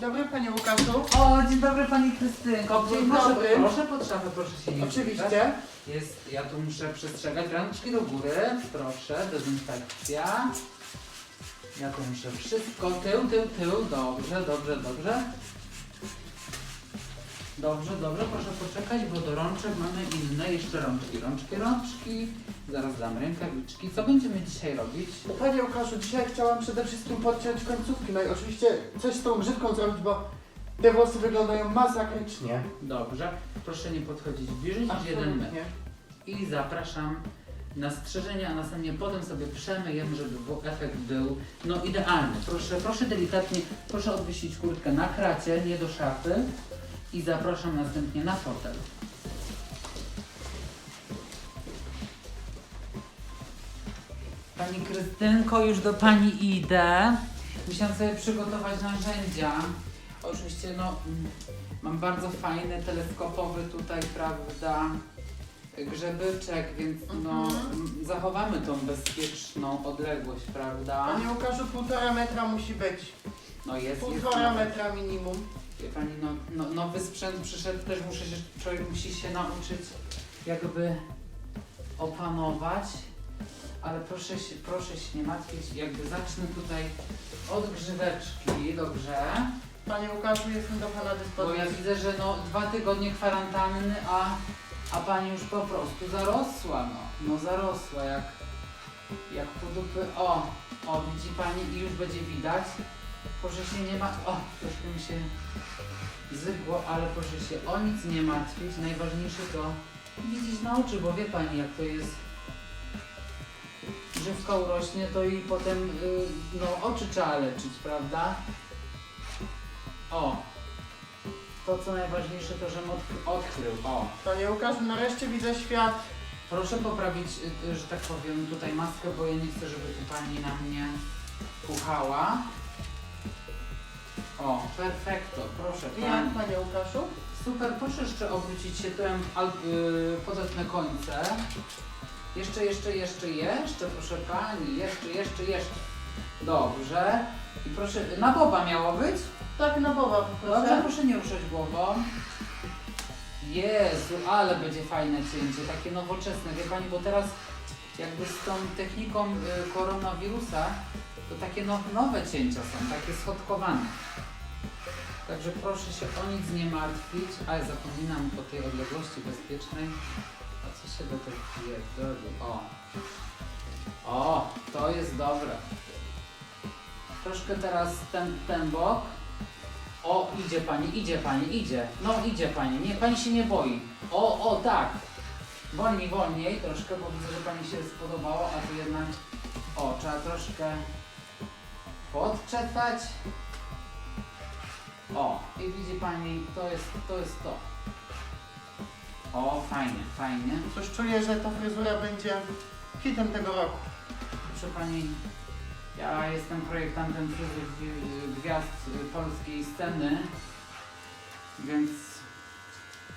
Dzień dobry Panie Łukaszu. O, dzień dobry Pani Krystynko. Dzień proszę, dobry. Proszę pod szafę, proszę się nie Oczywiście. Jest, ja tu muszę przestrzegać. Rączki do góry, proszę, dezynfekcja. Ja tu muszę wszystko, tył, tył, tył, dobrze, dobrze, dobrze. Dobrze, dobrze, proszę poczekać, bo do rączek mamy inne, jeszcze rączki, rączki, rączki. Zaraz dam rękawiczki. Co będziemy dzisiaj robić? Panie Łukaszu, dzisiaj chciałam przede wszystkim podciąć końcówki. No i oczywiście coś z tą grzywką zrobić, bo te włosy wyglądają masakrycznie. Dobrze, proszę nie podchodzić bliżej niż jeden metr. Absolutnie. i zapraszam na strzyżenie, a następnie potem sobie przemyjemy, żeby był- efekt był no idealny. Proszę, proszę delikatnie, proszę odwiesić kurtkę na kracie, nie do szafy i zapraszam następnie na fotel. Pani Krystynko, już do Pani idę. Musiałam sobie przygotować narzędzia. Oczywiście, no, mam bardzo fajny teleskopowy tutaj, prawda, grzebyczek, więc no, Mhm. zachowamy tą bezpieczną odległość, prawda? Panie Łukaszu, półtora metra musi być. No jest, jest. Półtora metra minimum. Wie Pani, no, no, nowy sprzęt przyszedł, też muszę się, człowiek musi się nauczyć jakby opanować, ale proszę się, proszę się nie martwić, jakby zacznę tutaj od grzyweczki, dobrze? Panie Łukaszu, jestem do Pana Bo ja dyspozycji. widzę, że no dwa tygodnie kwarantanny, a, a Pani już po prostu zarosła, no, no zarosła jak, jak po dupy, o, o widzi Pani i już będzie widać, proszę się nie ma, o, troszkę mi się zygło, ale proszę się o nic nie martwić, najważniejsze to widzieć na oczy, bo wie Pani jak to jest, grzywka urośnie, to i potem, y, no oczy trzeba leczyć, prawda? O, to co najważniejsze to, żem odkry- odkrył. O, Panie Łukaszu, nareszcie widzę świat. proszę poprawić, y, y, że tak powiem, tutaj maskę, bo ja nie chcę, żeby tu pani na mnie puchała. O, perfekto, proszę Jak, pani. Panie Łukaszu? Super, proszę jeszcze obrócić się tyłem w al- y, podatne końce. Jeszcze, jeszcze, jeszcze, jeszcze, proszę pani, jeszcze, jeszcze, jeszcze. Dobrze. I proszę, na boba miało być? Tak na boba Dobrze, poproszę. proszę nie ruszać głową. Jezu, ale będzie fajne cięcie, takie nowoczesne, wie Pani, bo teraz jakby z tą techniką y, koronawirusa, to takie now, nowe cięcia są, takie schodkowane. Także proszę się o nic nie martwić, ale zapominam o tej odległości bezpiecznej. Pierdoli? O! O, to jest dobre. Troszkę teraz ten, ten bok. O, idzie pani, idzie pani, idzie. No, idzie pani. Nie, pani się nie boi. O, o, tak. Wolniej, wolniej troszkę, bo widzę, że pani się spodobało, a tu jednak. O, trzeba troszkę podczepać. O, i widzi pani, to jest, to jest to. O, fajnie, fajnie. Coś czuję, że ta fryzura będzie hitem tego roku. Proszę pani, ja jestem projektantem fryzur gwi- gwiazd polskiej sceny, więc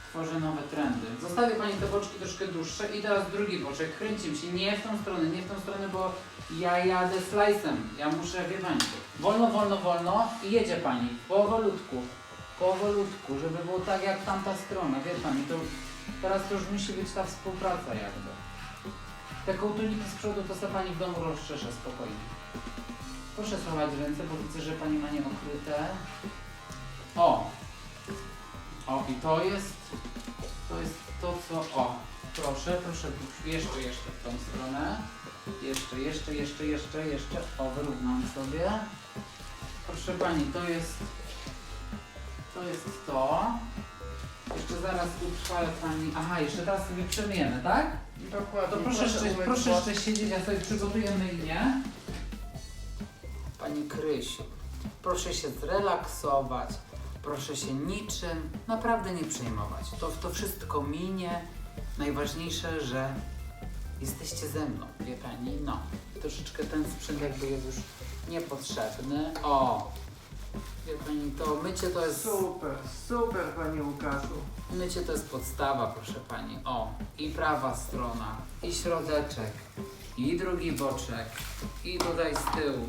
tworzę nowe trendy. Zostawię pani te boczki troszkę dłuższe i teraz drugi boczek. Kręcim się nie w tą stronę, nie w tą stronę, bo ja jadę slice'em. Ja muszę, wie pani, wolno, wolno, wolno i jedzie pani. Powolutku, powolutku, żeby było tak jak tamta strona, wie pani, to teraz już musi być ta współpraca jakby. Te kołtuniki z przodu to sobie pani w domu rozczesze spokojnie. Proszę schować ręce, bo widzę, że pani ma nie okryte. O! O, i to jest, to jest to, co, o, proszę, proszę, jeszcze, jeszcze w tą stronę. Jeszcze, jeszcze, jeszcze, jeszcze, jeszcze, o, wyrównam sobie. Proszę pani, to jest, to jest to. Jeszcze zaraz utrwalę pani, aha, jeszcze teraz sobie przemyjemy, tak? Dokładnie. To proszę, jeszcze, umyć proszę jeszcze siedzieć, ja sobie przygotuję myjnię. Pani Krysiu, proszę się zrelaksować, proszę się niczym naprawdę nie przejmować. To, to wszystko minie. Najważniejsze, że jesteście ze mną, wie Pani? No, troszeczkę ten sprzęt jakby jest już niepotrzebny. O, wie Pani, to mycie to jest... Super, super Panie Łukaszu. Mycie to jest podstawa, proszę pani. O, i prawa strona, i środeczek, i drugi boczek, i tutaj z tyłu.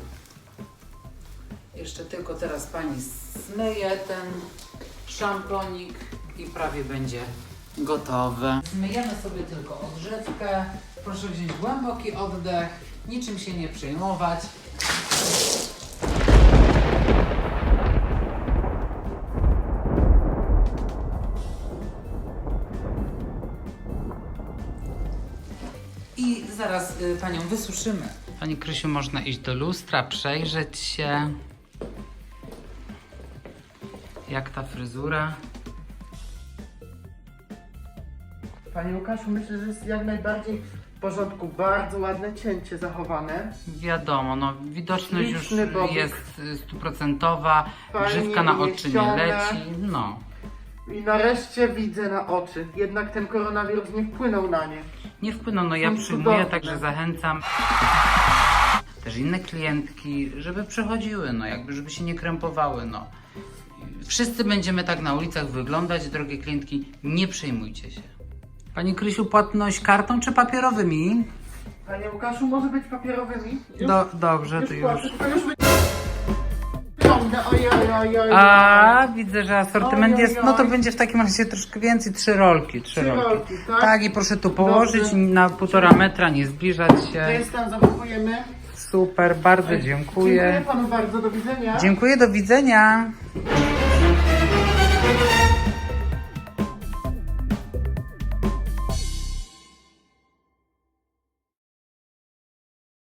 Jeszcze tylko teraz pani zmyje ten szamponik i prawie będzie gotowe. Zmyjemy sobie tylko odżywkę. Proszę wziąć głęboki oddech, niczym się nie przejmować. Panią wysuszymy. Pani Krysiu, można iść do lustra, przejrzeć się. Jak ta fryzura? Panie Łukaszu, myślę, że jest jak najbardziej w porządku. Bardzo ładne cięcie zachowane. Wiadomo, no widoczność już bobyk. jest y, stuprocentowa, Fajnie grzywka na oczy nie leci, no. I nareszcie widzę na oczy. Jednak ten koronawirus nie wpłynął na nie. Nie wpłyną, no ja przyjmuję, także zachęcam też inne klientki, żeby przychodziły, no jakby, żeby się nie krępowały, no. Wszyscy będziemy tak na ulicach wyglądać, drogie klientki, nie przejmujcie się. Pani Krysiu, płatność kartą czy papierowymi? Panie Łukaszu, może być papierowymi? Już, Do, dobrze, już to płacę, już. tylko ojej. A, widzę, że asortyment Oj, oj, jest, no to oj. będzie w takim razie troszkę więcej, trzy rolki, trzy, Trzy rolki. rolki, tak? Tak, i proszę tu położyć Dobrze. na półtora metra, nie zbliżać To się. jest tam, zachowujemy. Super, bardzo Dziękuję dziękuję. panu bardzo, do widzenia. Dziękuję, do widzenia.